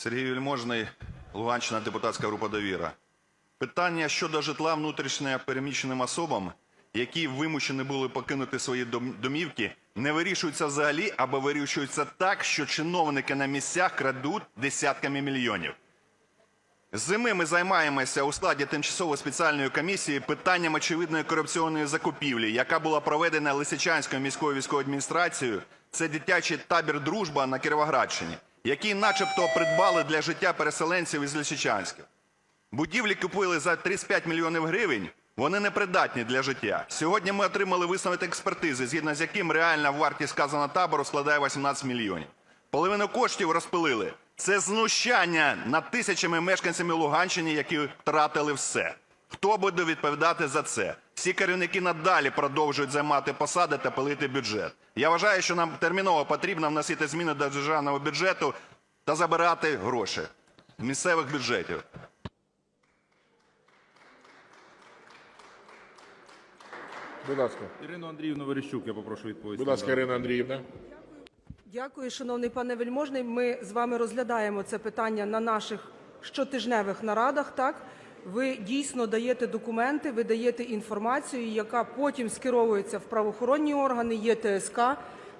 Сергій Вельможний, Луганщина, депутатська група «Довіра». Питання щодо житла внутрішньо переміщеним особам, які вимушені були покинути свої домівки, не вирішуються взагалі або вирішуються так, що чиновники на місцях крадуть десятками мільйонів. Зими ми займаємося у складі тимчасової спеціальної комісії питанням очевидної корупційної закупівлі, яка була проведена Лисичанською міською військовою адміністрацією. Це дитячий табір «Дружба» на Кіровоградщині, який начебто придбали для життя переселенців із Лисичанська. Будівлі купили за 35 мільйонів гривень, вони непридатні для життя. Сьогодні ми отримали висновок експертизи, згідно з яким реальна вартість сказаного табору складає 18 мільйонів. Половину коштів розпилили. Це знущання над тисячами мешканцями Луганщини, які втратили все. Хто буде відповідати за це? Всі керівники надалі продовжують займати посади та пилити бюджет. Я вважаю, що нам терміново потрібно вносити зміни до державного бюджету та забирати гроші з місцевих бюджетів. Будь ласка. Ірину Андріївну Верещук я попрошу відповісти. Будь ласка, Ірина Андріївна. Дякую, шановний пане Вельможний. Ми з вами розглядаємо це питання на наших щотижневих нарадах. Так ви дійсно даєте документи, ви даєте інформацію, яка потім скеровується в правоохоронні органи. Є ТСК,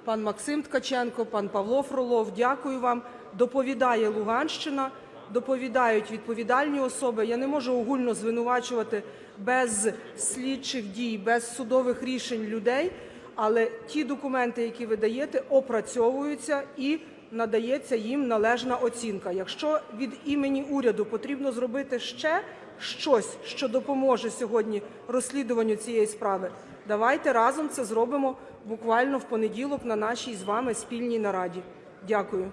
пан Максим Ткаченко, пан Павло Фролов. Дякую вам. Доповідає Луганщина, доповідають відповідальні особи. Я не можу огульно звинувачувати без слідчих дій, без судових рішень людей. Але ті документи, які ви даєте, опрацьовуються і надається їм належна оцінка. Якщо від імені уряду потрібно зробити ще щось, що допоможе сьогодні розслідуванню цієї справи, давайте разом це зробимо буквально в понеділок на нашій з вами спільній нараді. Дякую.